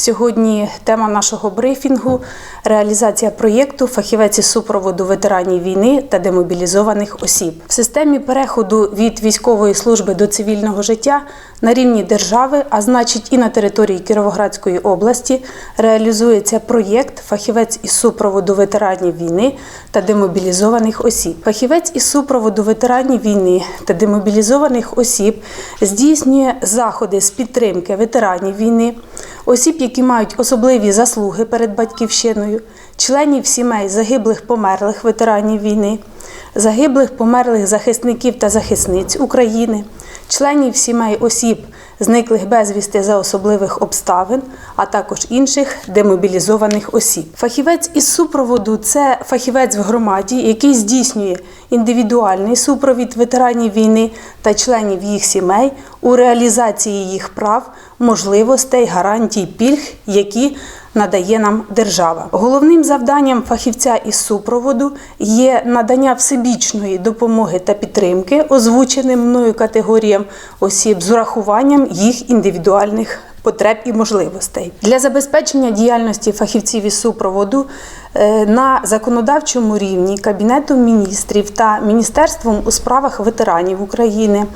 Сьогодні тема нашого брифінгу реалізація проєкту Фахівець із супроводу ветеранів війни та демобілізованих осіб в системі переходу від військової служби до цивільного життя на рівні держави, а значить і на території Кіровоградської області, реалізується проєкт Фахівець із супроводу ветеранів війни та демобілізованих осіб. Фахівець із супроводу ветеранів війни та демобілізованих осіб здійснює заходи з підтримки ветеранів війни, осіб, які мають особливі заслуги перед батьківщиною, членів сімей загиблих померлих ветеранів війни, загиблих померлих захисників та захисниць України, членів сімей осіб, зниклих безвісти за особливих обставин, а також інших демобілізованих осіб. Фахівець із супроводу це фахівець в громаді, який здійснює індивідуальний супровід ветеранів війни та членів їх сімей у реалізації їх прав, можливостей, гарантій, пільг, які надає нам держава. Головним завданням фахівця із супроводу є надання всебічної допомоги та підтримки озвученим мною категоріям осіб з урахуванням їх індивідуальних потреб і можливостей для забезпечення діяльності фахівців із супроводу е, на законодавчому рівні Кабінетом міністрів та Міністерством у справах ветеранів України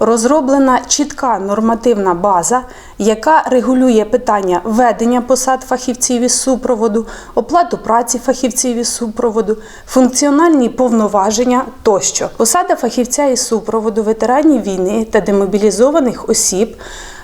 розроблена чітка нормативна база, яка регулює питання ведення посад фахівців із супроводу, оплату праці фахівців із супроводу, функціональні повноваження тощо. Посада фахівця із супроводу ветеранів війни та демобілізованих осіб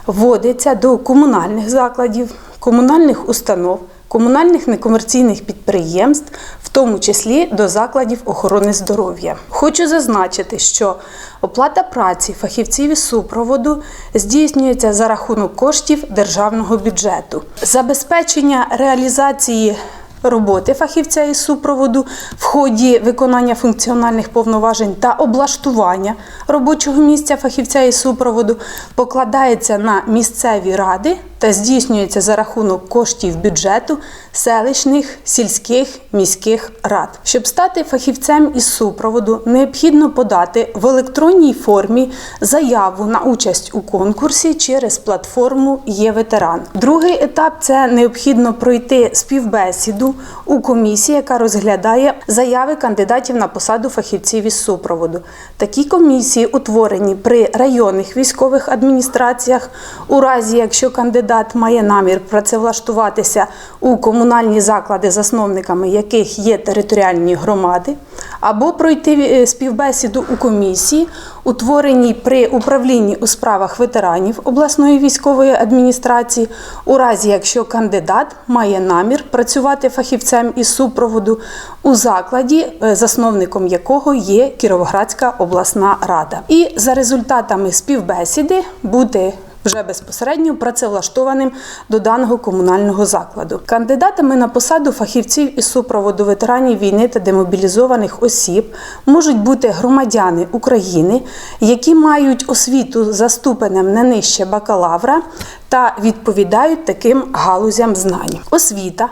вводиться до комунальних закладів, комунальних установ, комунальних некомерційних підприємств, в тому числі до закладів охорони здоров'я. Хочу зазначити, що оплата праці фахівців із супроводу здійснюється за рахунок коштів державного бюджету. Забезпечення реалізації роботи фахівця із супроводу в ході виконання функціональних повноважень та облаштування робочого місця фахівця із супроводу покладається на місцеві ради та здійснюється за рахунок коштів бюджету селищних, сільських, міських рад. Щоб стати фахівцем із супроводу, необхідно подати в електронній формі заяву на участь у конкурсі через платформу Є ветеран. Другий етап це необхідно пройти співбесіду у комісії, яка розглядає заяви кандидатів на посаду фахівців із супроводу. Такі комісії утворені при районних військових адміністраціях, у разі якщо кандидат має намір працевлаштуватися у комунальні заклади, засновниками яких є територіальні громади, або пройти е, співбесіду у комісії, утвореній при управлінні у справах ветеранів обласної військової адміністрації, у разі якщо кандидат має намір працювати фахівцем із супроводу у закладі, е, засновником якого є Кіровоградська обласна рада. І за результатами співбесіди бути вже безпосередньо працевлаштованим до даного комунального закладу. Кандидатами на посаду фахівців із супроводу ветеранів війни та демобілізованих осіб можуть бути громадяни України, які мають освіту за ступенем не нижче бакалавра та відповідають таким галузям знань. Освіта,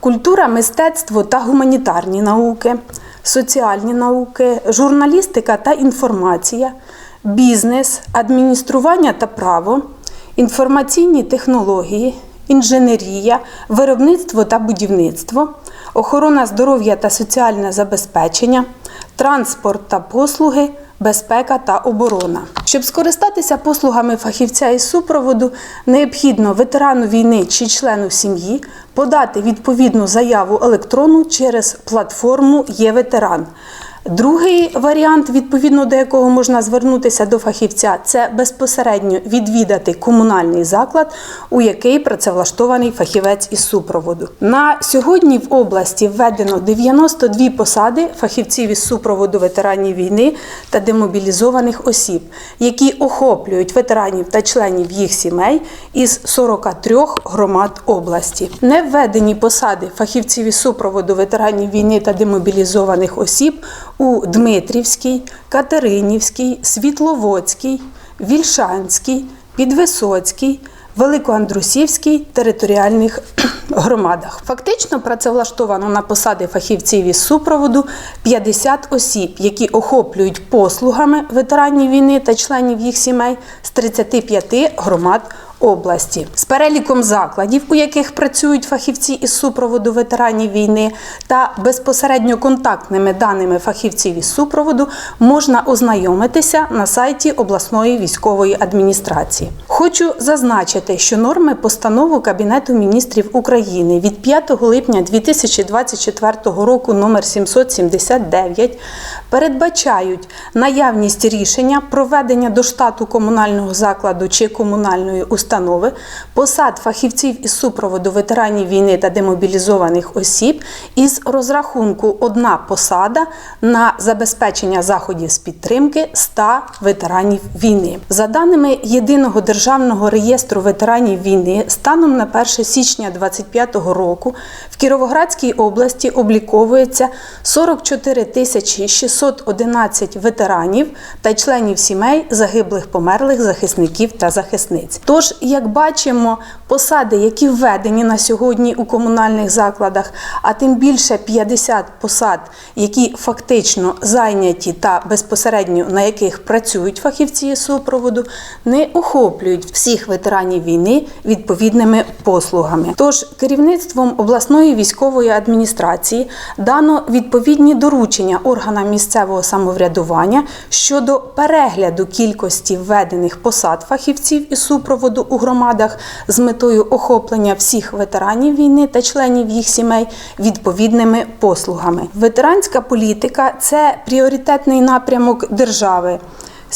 культура, мистецтво та гуманітарні науки, соціальні науки, журналістика та інформація бізнес, адміністрування та право, інформаційні технології, інженерія, виробництво та будівництво, охорона здоров'я та соціальне забезпечення, транспорт та послуги. Безпека та оборона. Щоб скористатися послугами фахівця із супроводу, необхідно ветерану війни чи члену сім'ї подати відповідну заяву електронну через платформу Є ветеран. Другий варіант, відповідно до якого можна звернутися до фахівця, це безпосередньо відвідати комунальний заклад, у який працевлаштований фахівець із супроводу. На сьогодні в області введено 92 посади фахівців із супроводу ветеранів війни та демобілізованих осіб, які охоплюють ветеранів та членів їх сімей із 43 громад області. Не введені посади фахівців із супроводу ветеранів війни та демобілізованих осіб у Дмитрівській, Катеринівській, Світловодській, Вільшанській, Підвисоцькій, Великоандрусівській територіальних громадах. Фактично працевлаштовано на посади фахівців із супроводу 50 осіб, які охоплюють послугами ветеранів війни та членів їх сімей з 35 громад області з переліком закладів, у яких працюють фахівці із супроводу ветеранів війни, та безпосередньо контактними даними фахівців із супроводу можна ознайомитися на сайті обласної військової адміністрації. Хочу зазначити, що норми постанови Кабінету міністрів України від 5 липня 2024 року номер 779 передбачають наявність рішення проведення до штату комунального закладу чи комунальної установи посад фахівців із супроводу ветеранів війни та демобілізованих осіб із розрахунку одна посада на забезпечення заходів з підтримки 100 ветеранів війни. За даними єдиного державного реєстру ветеранів війни, станом на 1 січня 2025 року в Кіровоградській області обліковується 44 тисячі 611 ветеранів та членів сімей загиблих померлих захисників та захисниць. Тож, як бачимо, посади, які введені на сьогодні у комунальних закладах, а тим більше 50 посад, які фактично зайняті та безпосередньо на яких працюють фахівці супроводу, не охоплюють всіх ветеранів війни відповідними послугами. Тож керівництвом обласної військової адміністрації дано відповідні доручення органам місцевого самоврядування щодо перегляду кількості введених посад фахівців і супроводу у громадах з метою охоплення всіх ветеранів війни та членів їх сімей відповідними послугами. Ветеранська політика це пріоритетний напрямок держави.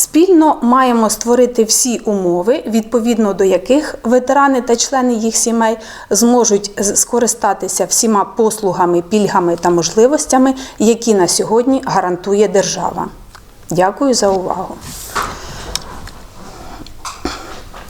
Спільно маємо створити всі умови, відповідно до яких ветерани та члени їх сімей зможуть скористатися всіма послугами, пільгами та можливостями, які на сьогодні гарантує держава. Дякую за увагу.